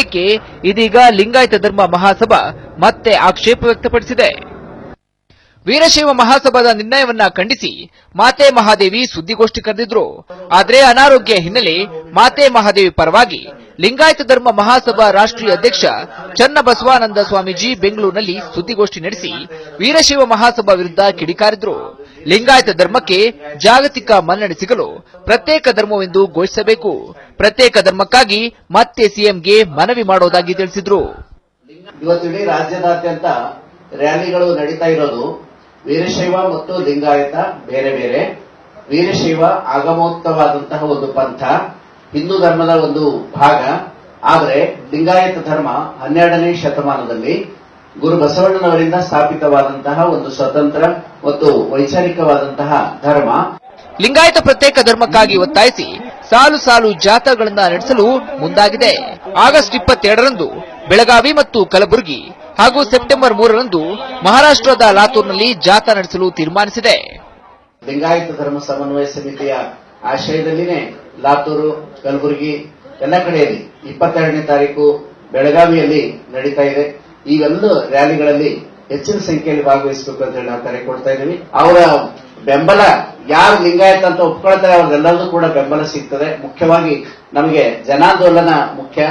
ನಿರ್ಣಯಕ್ಕೆ ಇದೀಗ ಲಿಂಗಾಯತ ಧರ್ಮ ಮಹಾಸಭಾ ಮತ್ತೆ ಆಕ್ಷೇಪ ವ್ಯಕ್ತಪಡಿಸಿದೆ? ವೀರಶೈವ ಮಹಾಸಭಾದ ನಿರ್ಣಯವನ್ನ ಖಂಡಿಸಿ ಮಾತೆ ಮಹಾದೇವಿ ಸುದ್ದಿಗೋಷ್ಠಿ ಕರೆದಿದ್ರು. ಆದರೆ ಅನಾರೋಗ್ಯ ಹಿನ್ನೆಲೆ ಮಾತೆ ಮಹಾದೇವಿ ಪರವಾಗಿ ಲಿಂಗಾಯತ ಧರ್ಮ ಮಹಾಸಭಾ ರಾಷ್ಟ್ರೀಯ ಅಧ್ಯಕ್ಷ ಚನ್ನಬಸವಾನಂದ ಸ್ವಾಮೀಜಿ ಬೆಂಗಳೂರಿನಲ್ಲಿ ಸುದ್ದಿಗೋಷ್ಠಿ ನಡೆಸಿ ವೀರಶೈವ ಮಹಾಸಭಾ ವಿರುದ್ಧ ಕಿಡಿಕಾರಿದ್ರು. ಲಿಂಗಾಯತ ಧರ್ಮಕ್ಕೆ ಜಾಗತಿಕ ಮನ್ನಣೆ ಸಿಗಲು ಪ್ರತ್ಯೇಕ ಧರ್ಮವೆಂದು ಘೋಷಿಸಬೇಕು. ಪ್ರತ್ಯೇಕ ಧರ್ಮಕ್ಕಾಗಿ ಮತ್ತೆ ಸಿಎಂಗೆ ಮನವಿ ಮಾಡೋದಾಗಿ ತಿಳಿಸಿದ್ರು. ಇವತ್ತಿಡೀ ರಾಜ್ಯದಾದ್ಯಂತ ರ್ಯಾಲಿಗಳು ನಡೀತಾ ಇರೋದು. ವೀರಶೈವ ಮತ್ತು ಲಿಂಗಾಯತ ಬೇರೆ ಬೇರೆ. ವೀರಶೈವ ಆಗಮೋಕ್ತವಾದಂತಹ ಒಂದು ಪಂಥ, ಹಿಂದೂ ಧರ್ಮದ ಒಂದು ಭಾಗ. ಆದರೆ ಲಿಂಗಾಯತ ಧರ್ಮ ಹನ್ನೆರಡನೇ ಶತಮಾನದಲ್ಲಿ ಗುರು ಬಸವಣ್ಣನವರಿಂದ ಸ್ಥಾಪಿತವಾದಂತಹ ಒಂದು ಸ್ವತಂತ್ರ ಮತ್ತು ವೈಚಾರಿಕವಾದಂತಹ ಧರ್ಮ. ಲಿಂಗಾಯತ ಪ್ರತ್ಯೇಕ ಧರ್ಮಕ್ಕಾಗಿ ಒತ್ತಾಯಿಸಿ ಸಾಲು ಸಾಲು ಜಾಥಾಗಳನ್ನ ನಡೆಸಲು ಮುಂದಾಗಿದೆ. ಆಗಸ್ಟ್ ಇಪ್ಪತ್ತೆರಡರಂದು ಬೆಳಗಾವಿ ಮತ್ತು ಕಲಬುರಗಿ ಹಾಗೂ ಸೆಪ್ಟೆಂಬರ್ ಮೂರರಂದು ಮಹಾರಾಷ್ಟ್ರದ ಲಾತೂರ್ನಲ್ಲಿ ಜಾಥಾ ನಡೆಸಲು ತೀರ್ಮಾನಿಸಿದೆ. ಲಿಂಗಾಯತ ಧರ್ಮ ಸಮನ್ವಯ ಸಮಿತಿಯ ಆಶ್ರಯದಲ್ಲಿನೇ ಲಾತೂರು ಕಲಬುರಗಿ ಎಲ್ಲ ಕಡೆಯಲ್ಲಿ ಇಪ್ಪತ್ತೆರಡನೇ ತಾರೀಕು ಬೆಳಗಾವಿಯಲ್ಲಿ ನಡೀತಾ ಇದೆ. ಇವೆಲ್ಲ ರ್ಯಾಲಿಗಳಲ್ಲಿ ಹೆಚ್ಚಿನ ಸಂಖ್ಯೆಯಲ್ಲಿ ಭಾಗವಹಿಸಬೇಕು ಅಂತ ಹೇಳಿ ನಾವು ಕರೆ ಕೊಡ್ತಾ ಇದ್ದೀವಿ. ಅವರ ಬೆಂಬಲ ಯಾರು ಲಿಂಗಾಯತ ಅಂತ ಒಪ್ಕೊಳ್ತಾರೆ ಅವ್ರಿಗೆಲ್ಲರಿಗೂ ಕೂಡ ಬೆಂಬಲ ಸಿಗ್ತದೆ. ಮುಖ್ಯವಾಗಿ ನಮಗೆ ಜನಾಂದೋಲನ ಮುಖ್ಯ.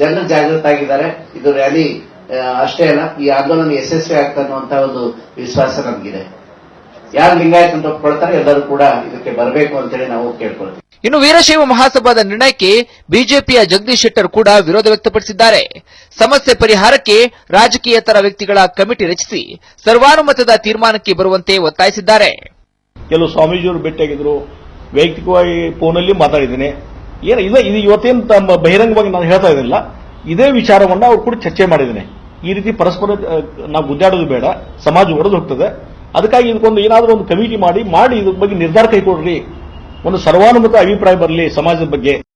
ಜನರು ಜಾಗೃತ ಆಗಿದ್ದಾರೆ. ಇದು ರ್ಯಾಲಿ ಅಷ್ಟೇ ಅಲ್ಲ, ಈ ಆಂದೋಲನ ಯಶಸ್ವಿ ಆಗ್ತಾ ಅನ್ನುವಂತ ಒಂದು ವಿಶ್ವಾಸ ನಮಗಿದೆ. ಯಾರು ಲಿಂಗಾಯತ ಅಂತ ಒಪ್ಕೊಳ್ತಾರೆ ಎಲ್ಲರೂ ಕೂಡ ಇದಕ್ಕೆ ಬರಬೇಕು ಅಂತೇಳಿ ನಾವು ಕೇಳ್ಕೊಳ್ತೀವಿ. ಇನ್ನು ವೀರಶೈವ ಮಹಾಸಭಾದ ನಿರ್ಣಯಕ್ಕೆ ಬಿಜೆಪಿಯ ಜಗದೀಶ್ ಶೆಟ್ಟರ್ ಕೂಡ ವಿರೋಧ ವ್ಯಕ್ತಪಡಿಸಿದ್ದಾರೆ. ಸಮಸ್ಯೆ ಪರಿಹಾರಕ್ಕೆ ರಾಜಕೀಯತರ ವ್ಯಕ್ತಿಗಳ ಕಮಿಟಿ ರಚಿಸಿ ಸರ್ವಾನುಮತದ ತೀರ್ಮಾನಕ್ಕೆ ಬರುವಂತೆ ಒತ್ತಾಯಿಸಿದ್ದಾರೆ. ಕೆಲವು ಸ್ವಾಮೀಜಿಯವರು ಭೇಟಿಯಾಗಿದ್ರು. ವೈಯಕ್ತಿಕವಾಗಿ ಫೋನಲ್ಲಿ ಮಾತಾಡಿದ್ದೇನೆ. ಏನ ಇಲ್ಲ ಇದು ಇವತ್ತೇನು ತಮ್ಮ ಬಹಿರಂಗವಾಗಿ ನಾನು ಹೇಳ್ತಾ ಇದ್ದಿಲ್ಲ ಇದೇ ವಿಚಾರವನ್ನ ಅವರು ಕೂಡ ಚರ್ಚೆ ಮಾಡಿದ್ದೇನೆ. ಈ ರೀತಿ ಪರಸ್ಪರ ನಾವು ಗುದ್ದಾಡೋದು ಬೇಡ ಸಮಾಜ ಒಡೆದು ಹೋಗ್ತದೆ. ಅದಕ್ಕಾಗಿ ಇದಕ್ಕೊಂದು ಏನಾದರೂ ಒಂದು ಕಮಿಟಿ ಮಾಡಿ ಮಾಡಿ ಇದ್ರ ಬಗ್ಗೆ ನಿರ್ಧಾರ ಕೈಗೊಳ್ರಿ ಒಂದು ಸರ್ವಾನುಮತ ಅಭಿಪ್ರಾಯ ಬರಲಿ ಸಮಾಜದ ಬಗ್ಗೆ.